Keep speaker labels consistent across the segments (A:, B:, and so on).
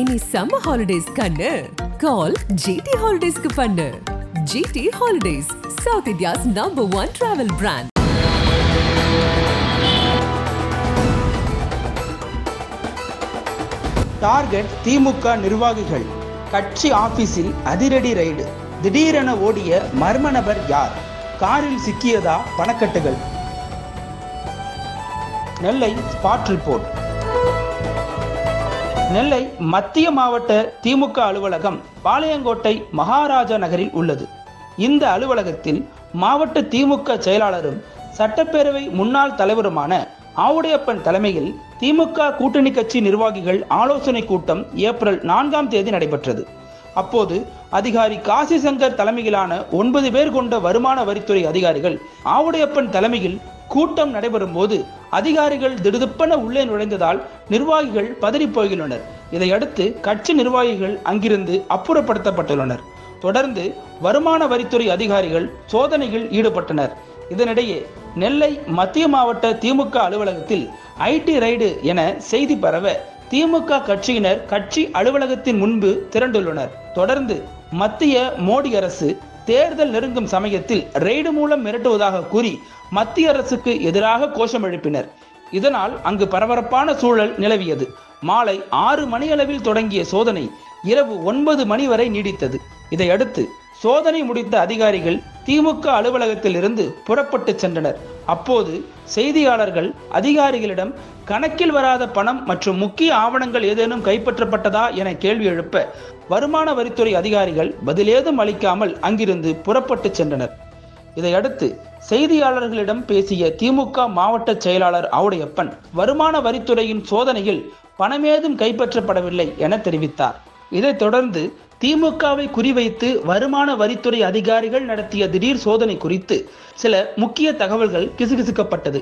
A: இனி summer holidays கண்ணு. கால் GT ஹாலிடேஸ்க்கு பண்ணு. GT holidays south India's number one travel brand
B: target DMK நிர்வாகிகள். கட்சி ஆபீஸில் அதிரடி ரைடு திடீரென ஓடிய மர்ம நபர் யார்? காரில் சிக்கியதா பணக்கட்டுகள்? நெல்லை ஸ்பாட் ரிப்போர்ட் நெல்லை மத்திய மாவட்ட திமுக அலுவலகம் பாளையங்கோட்டை மகாராஜா நகரில் உள்ளது. இந்த அலுவலகத்தில் மாவட்ட திமுக செயலாளரும் சட்டப்பேரவை முன்னாள் தலைவருமான ஆவுடையப்பன் தலைமையில் திமுக கூட்டணி கட்சி நிர்வாகிகள் ஆலோசனை கூட்டம் ஏப்ரல் நான்காம் தேதி நடைபெற்றது. அப்போது அதிகாரி காசி சங்கர் தலைமையிலான ஒன்பது பேர் கொண்ட வருமான வரித்துறை அதிகாரிகள் ஆவுடையப்பன் தலைமையில் கூட்டம் நடைபெறும் போது அதிகாரிகள் திடுதிப்பென உள்ளே நுழைந்ததால் நிர்வாகிகள் பதறிப் போகின்றனர். இதையடுத்து கட்சி நிர்வாகிகள் அங்கிருந்து அப்புறப்படுத்தப்பட்டுள்ளனர். தொடர்ந்து வருமான வரித்துறை அதிகாரிகள் சோதனையில் ஈடுபட்டனர். இதனிடையே நெல்லை மத்திய மாவட்ட திமுக அலுவலகத்தில் ஐடி ரைடு என செய்தி பரவ திமுக கட்சியினர் கட்சி அலுவலகத்தின் முன்பு திரண்டுள்ளனர். தொடர்ந்து மத்திய மோடி அரசு தேர்தல் நெருங்கும் சமயத்தில் ரெய்டு மூலம் மிரட்டுவதாக கூறி மத்திய அரசுக்கு எதிராக கோஷம் எழுப்பினர். இதனால் அங்கு பரபரப்பான சூழல் நிலவியது. மாலை ஆறு மணியளவில் தொடங்கிய சோதனை இரவு ஒன்பது மணி வரை நீடித்தது. இதையடுத்து சோதனை முடித்த அதிகாரிகள் திமுக அலுவலகத்தில் இருந்து புறப்பட்டு சென்றனர். அப்போது செய்தியாளர்கள் அதிகாரிகளிடம் கணக்கில் வராத பணம் மற்றும் முக்கிய ஆவணங்கள் ஏதேனும் கைப்பற்றப்பட்டதா? என கேள்வி எழுப்ப வருமான வரித்துறை அதிகாரிகள் பதிலேதும் அளிக்காமல் அங்கிருந்து புறப்பட்டு சென்றனர். இதையடுத்து செய்தியாளர்களிடம் பேசிய திமுக மாவட்ட செயலாளர் ஆவுடையப்பன் வருமான வரித்துறையின் சோதனையில் பணமேதும் கைப்பற்றப்படவில்லை என தெரிவித்தார். இதைத் தொடர்ந்து திமுகவை குறிவைத்து வருமான வரித்துறை அதிகாரிகள் நடத்திய திடீர் சோதனை குறித்து சில முக்கிய தகவல்கள் கிசுகிசுக்கப்பட்டது.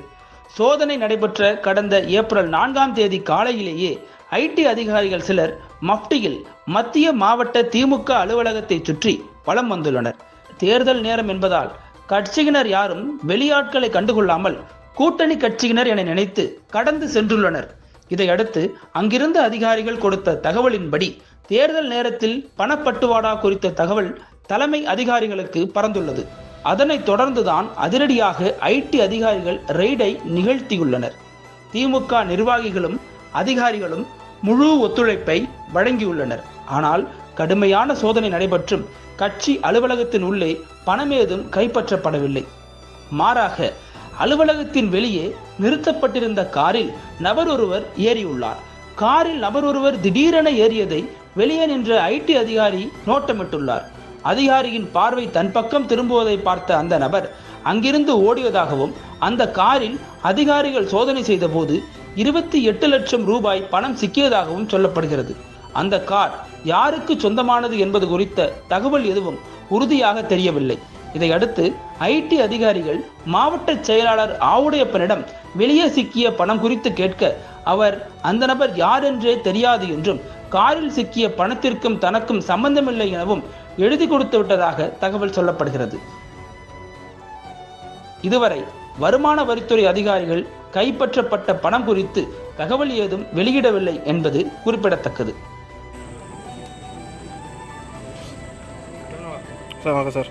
B: சோதனை நடைபெற்ற கடந்த ஏப்ரல் நான்காம் தேதி காலையிலேயே ஐடி அதிகாரிகள் சிலர் மப்டியில் மத்திய மாவட்ட திமுக அலுவலகத்தை சுற்றி வலம் வந்துள்ளனர். தேர்தல் நேரம் என்பதால் கட்சியினர் யாரும் வெளியாட்களை கண்டுகொள்ளாமல் கூட்டணி கட்சியினர் என நினைத்து கடந்து சென்றுள்ளனர். இதையடுத்து அங்கிருந்த அதிகாரிகள் கொடுத்த தகவலின்படி தேர்தல் நேரத்தில் பணப்பட்டுவாடா குறித்த தகவல் தலைமை அதிகாரிகளுக்கு பறந்துள்ளது. அதனைத் தொடர்ந்துதான் அதிரடியாக ஐடி அதிகாரிகள் ரெய்டை நிகழ்த்தியுள்ளனர். திமுக நிர்வாகிகளும் அதிகாரிகளும் முழு ஒத்துழைப்பை வழங்கியுள்ளனர். ஆனால் கடுமையான சோதனை நடைபெற்றும் கட்சி அலுவலகத்தின் உள்ளே பணமேதும் கைப்பற்றப்படவில்லை. மாறாக அலுவலகத்தின் வெளியே நிறுத்தப்பட்டிருந்த காரில் நபர் ஒருவர் ஏறியுள்ளார். காரில் நபர் ஒருவர் திடீரென ஏறியதை வெளியே நின்ற ஐடி அதிகாரி நோட்டமிட்டுள்ளார். அதிகாரியின் பார்வை தன் பக்கம் திரும்புவதை பார்த்த அந்த நபர் அங்கிருந்து ஓடியதாகவும் அந்த காரில் அதிகாரிகள் சோதனை செய்தபோது இருபத்தி எட்டு லட்சம் ரூபாய் பணம் சிக்கியதாகவும் சொல்லப்படுகிறது. அந்த கார் யாருக்கு சொந்தமானது என்பது குறித்த தகவல் எதுவும் உறுதியாக தெரியவில்லை. இதையடுத்து ஐடி அதிகாரிகள் மாவட்ட செயலாளர் ஆவுடையப்பனிடம் வெளியே சிக்கிய பணம் குறித்து கேட்க அவர் அந்த நபர் யார் என்றே தெரியாது என்றும் காரில் சிக்கிய பணத்திற்கும் தனக்கும் சம்பந்தமில்லை எனவும் எழுதி கொடுத்து விட்டதாக தகவல் சொல்லப்படுகிறது. இதுவரை வருமான வரித்துறை அதிகாரிகள் கைப்பற்றப்பட்ட பணம் குறித்து தகவல் ஏதும் வெளியிடவில்லை என்பது குறிப்பிடத்தக்கது.
C: சார் வணக்கம் சார்.